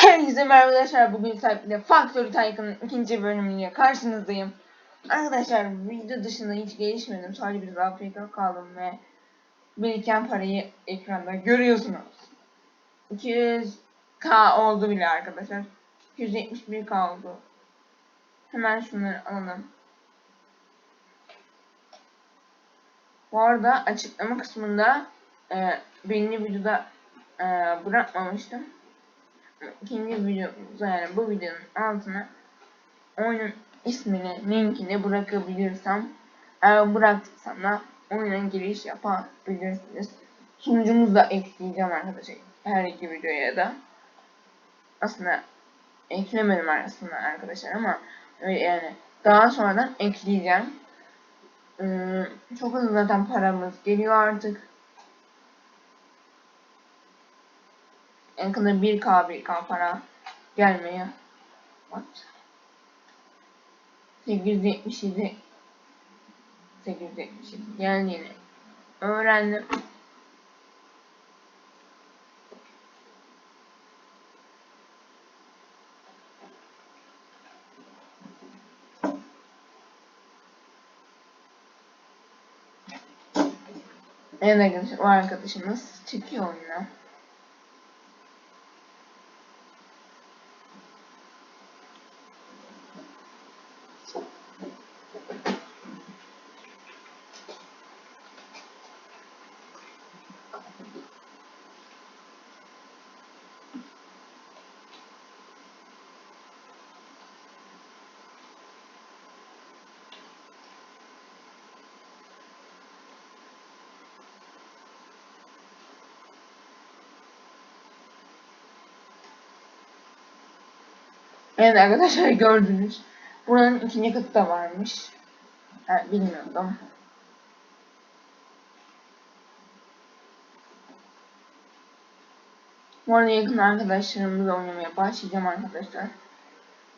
Herkese merhaba arkadaşlar. Bugün sahiple Factory Tycoon'un ikinci bölümüyle karşınızdayım. Arkadaşlar video dışında hiç gelişmedim. Sadece biraz Afrika kaldım ve biriken parayı ekranda görüyorsunuz. 200k oldu bile arkadaşlar. 271k oldu. Hemen şunları alalım. Bu arada açıklama kısmında e, birinci videoda e, bırakmamıştım ikinci videomuzda yani bu videonun altına oyunun ismini, linkini bırakabilirsem eğer bıraktıysam da oyuna giriş yapabilirsiniz. Sunucumuzu da ekleyeceğim arkadaşlar. Her iki videoya da. Aslında eklemedim arasında arkadaşlar ama yani daha sonradan ekleyeceğim. Çok hızlı zaten paramız geliyor artık. Yakında 1K 1K para gelmeye What? 877 877 geldiğini öğrendim. Evet arkadaşlar o arkadaşımız çıkıyor oyuna. Evet arkadaşlar gördünüz. Buranın ikinci katı da varmış. Ha, bilmiyordum. Bu arada yakın arkadaşlarımızla oynamaya başlayacağım arkadaşlar.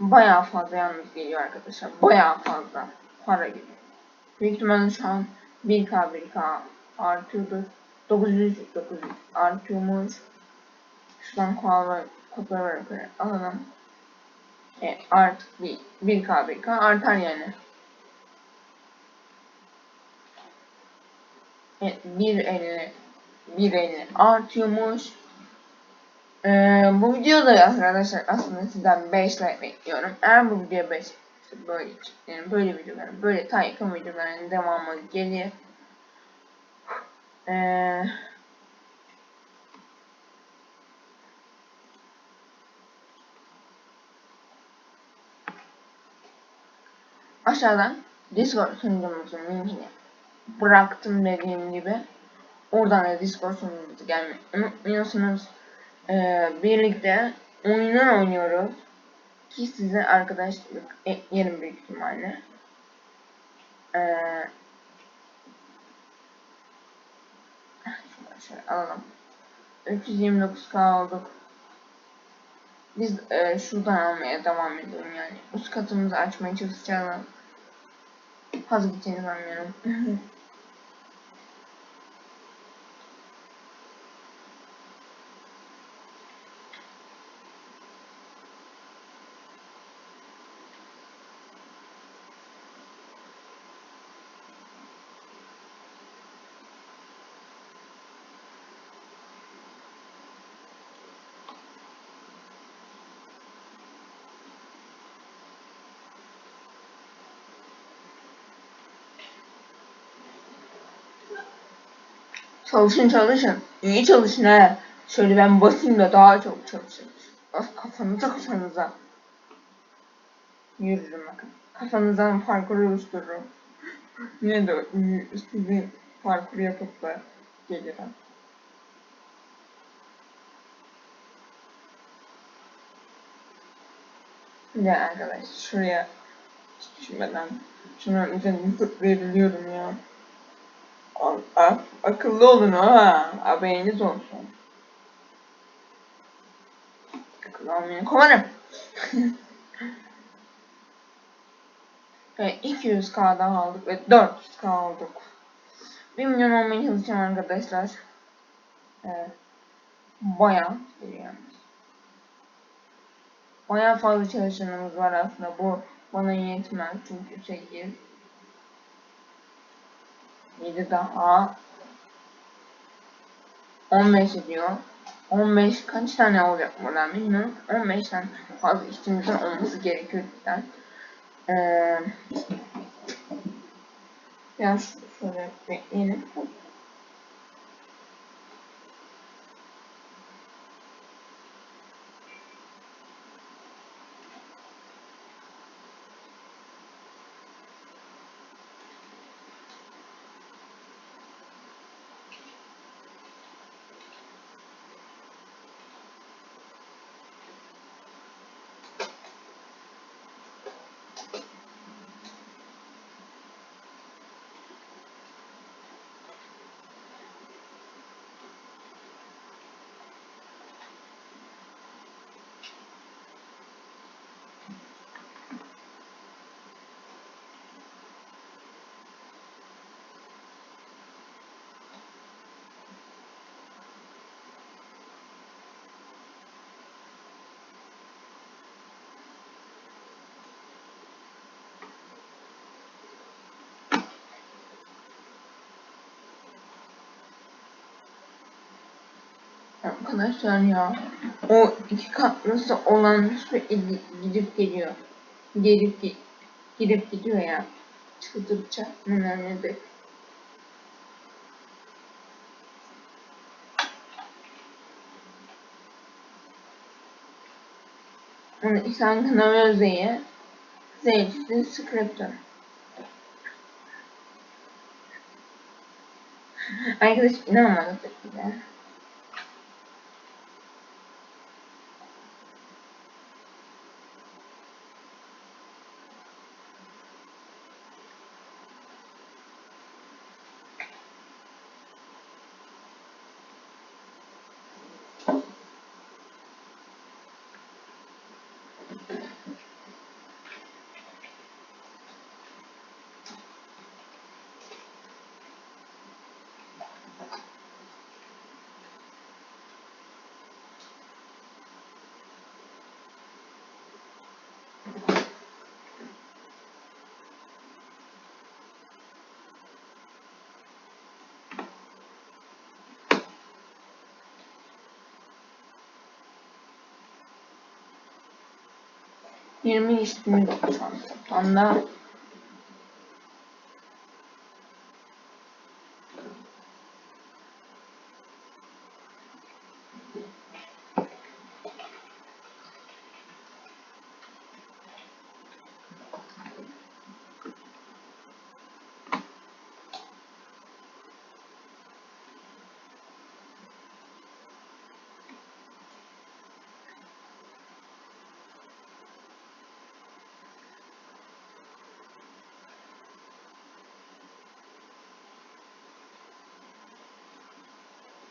Bayağı fazla yalnız geliyor arkadaşlar. Bayağı fazla para geliyor. Büyük ihtimalle şu an 1K 1K artıyordur. 900 900 artıyormuş. Şuradan kodları kodları alalım. E, artık bir 1K 1K artar yani. Evet 1.50 1.50 artıyormuş. Ee, bu videoda arkadaşlar aslında sizden 5 like bekliyorum. Eğer bu video 5 işte böyle yani böyle videoların böyle Tycoon videoların devamı gelir. Ee, aşağıdan Discord sunucumuzun linkini bıraktım dediğim gibi. Oradan da Discord sunucumuza gelmeyi unutmuyorsunuz. Ee, birlikte oyunlar oynuyoruz. Ki size arkadaşlık eklerim büyük ihtimalle. Ee, şöyle alalım. 329k olduk. Biz e, şuradan almaya devam edelim yani. Üst katımızı açmaya çalışacağız. Fazla gideceğini sanmıyorum. Çalışın çalışın. İyi çalışın he. Şöyle ben basayım da daha çok çalışın. Bas kafanıza kafanıza. Yürürüm bakın. Kafanızdan parkur oluştururum. Yine de sizi parkur yapıp da gelirim. Ya arkadaş şuraya hiç düşünmeden şunun üzerine zıplayabiliyorum ya. Ak akıllı olun ha. Haberiniz olsun. Akıllı olmayın. Kovanım. ve 200k'dan aldık ve 400k aldık. 1 milyon olmaya çalışacağım arkadaşlar. Evet. Bayağı yani. Bayağı fazla çalışanımız var aslında. Bu bana yetmez çünkü 8 7 daha 15 ediyor. 15 kaç tane olacak buradan bilmiyorum. 15'ten fazla işçimizin olması gerekiyor cidden. Ee, biraz şöyle bekleyelim. Arkadaşlar ya o iki katlısı olan sürekli gidip geliyor. Gelip gi- gidip gidiyor ya. Çıldıracak nedir? Onu İhsan Kınav Özde'ye Zeyt'in Scriptor. Arkadaş inanmadı tabii de. Yirmi işimiz oldu şu an toplamda.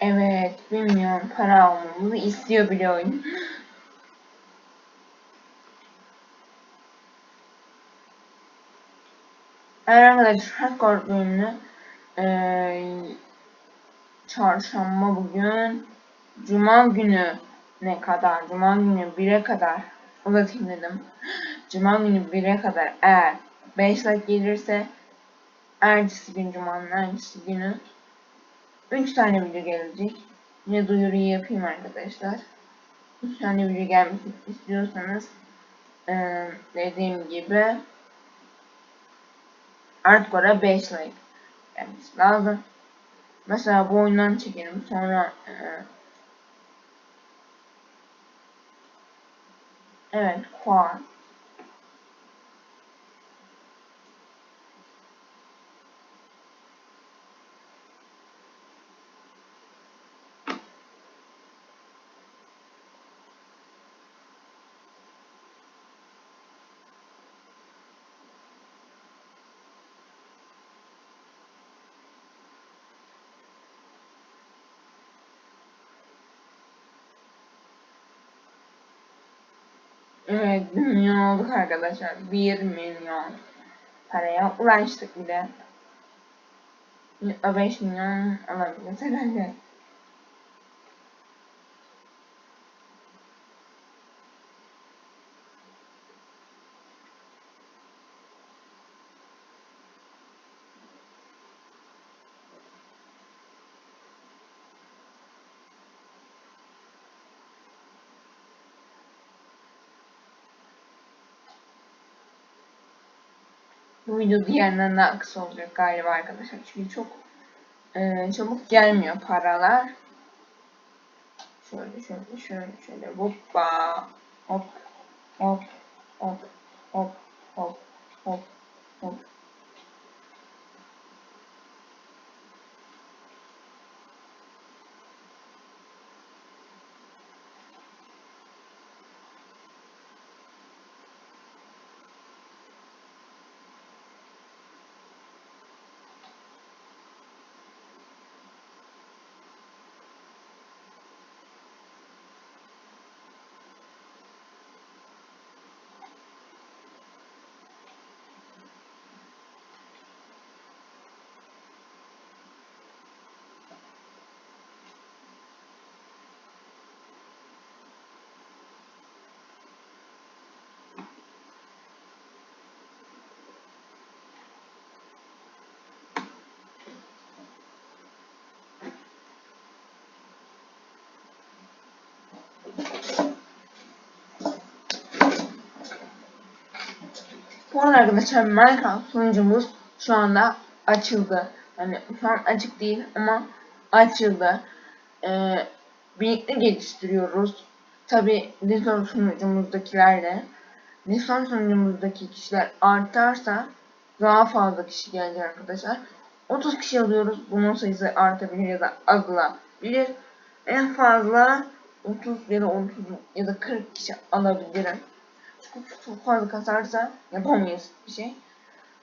Evet, bilmiyorum para almamızı istiyor bile oyun. Eğer arkadaşlar hardcore bölümünü eee çarşamba bugün cuma günü ne kadar cuma günü 1'e kadar uzatayım dedim. Cuma günü 1'e kadar eğer 5 like gelirse ertesi gün cumanın ertesi günü 3 tane video gelecek. Yine duyuruyu yapayım arkadaşlar. 3 tane video gelmesini istiyorsanız ee, dediğim gibi Hardcore'a 5 like gelmesi lazım. Mesela bu oyundan çekelim sonra e, evet Quad Evet 1 milyon olduk arkadaşlar. 1 milyon paraya ulaştık bile. 5 milyon olabilir herhalde. Bu video diğerinden daha kısa olacak galiba arkadaşlar. Çünkü çok e, çabuk gelmiyor paralar. Şöyle şöyle şöyle şöyle hoppa hop hop hop hop hop hop hop Arada arkadaşlar Minecraft sunucumuz şu anda açıldı. Yani şu an açık değil ama açıldı. Ee, birlikte geliştiriyoruz. Tabi Discord sunucumuzdakilerle. Discord sunucumuzdaki kişiler artarsa daha fazla kişi gelecek arkadaşlar. 30 kişi alıyoruz. Bunun sayısı artabilir ya da azalabilir. En fazla 30 ya da 30 ya da 40 kişi alabilirim. Fazla kasarsa yapamayız bir şey.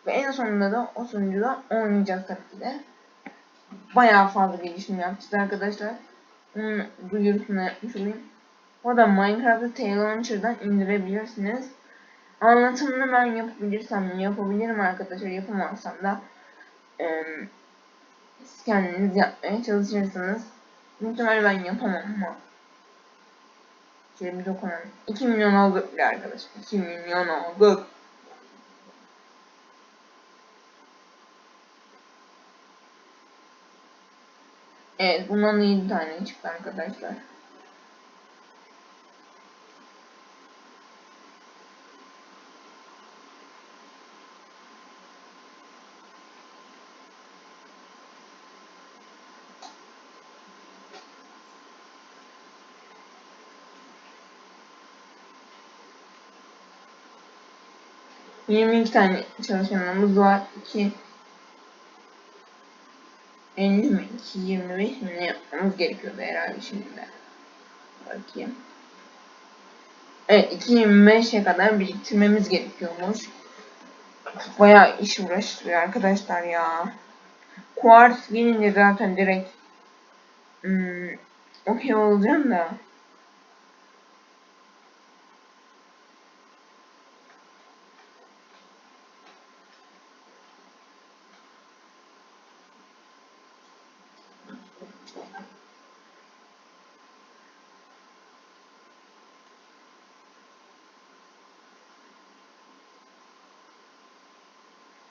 Ve en sonunda da o sunucuda oynayacağız tabii de. Bayağı fazla gelişim yapacağız arkadaşlar. Bunun duyurusunu yapmış olayım. O da Minecraft'ı T-Launcher'dan indirebilirsiniz. Anlatımını ben yapabilirsem yapabilirim arkadaşlar. Yapamazsam da e, siz kendiniz yapmaya çalışırsınız. Muhtemelen ben yapamam ama Bir dokunalım. 2 milyon olduk bile arkadaşlar. 2 milyon olduk. Evet bundan 7 tane çıktı arkadaşlar. Yirmi iki tane çalışanımız var. 2 50 mi? 2 25 mi ne yapmamız gerekiyordu herhalde şimdi de. Bakayım. Evet 2.25'e kadar biriktirmemiz gerekiyormuş. Bayağı iş uğraştırıyor arkadaşlar ya. Quartz gelince zaten direkt hmm, okey olacağım da.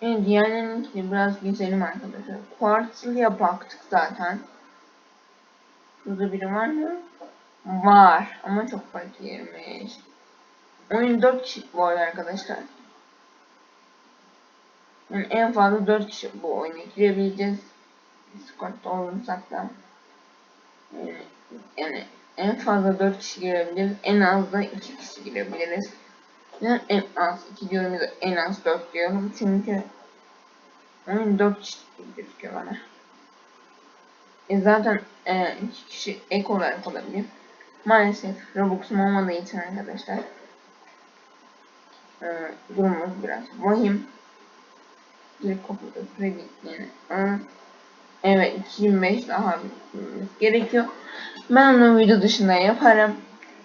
Evet, diğerlerinkini biraz gezelim arkadaşlar. Quartzlı'ya baktık zaten. Burada biri var mı? Var. Ama çok fakirmiş. Oyun 4 kişi bu arada arkadaşlar. Yani en fazla 4 kişi bu oyuna girebileceğiz. Discord'da olursak da. Yani, yani en fazla 4 kişi girebiliriz. En az da 2 kişi girebiliriz. Yani en az 2 diyorum ya da en az 4 diyorum. Çünkü oyun 4 kişi gibi gözüküyor bana. E zaten e, 2 kişi ek olarak olabilir. Maalesef Robux'um olmadığı için arkadaşlar. E, durumumuz biraz vahim. Direkt kopyada kredi yani. E, evet 2005 daha gerekiyor. Ben onu video dışında yaparım.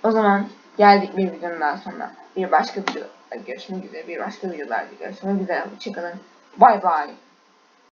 O zaman geldik bir videonun daha sonra. Bir başka videoda görüşmek üzere. Bir başka videolarda görüşmek üzere. Hoşçakalın. Bay bay.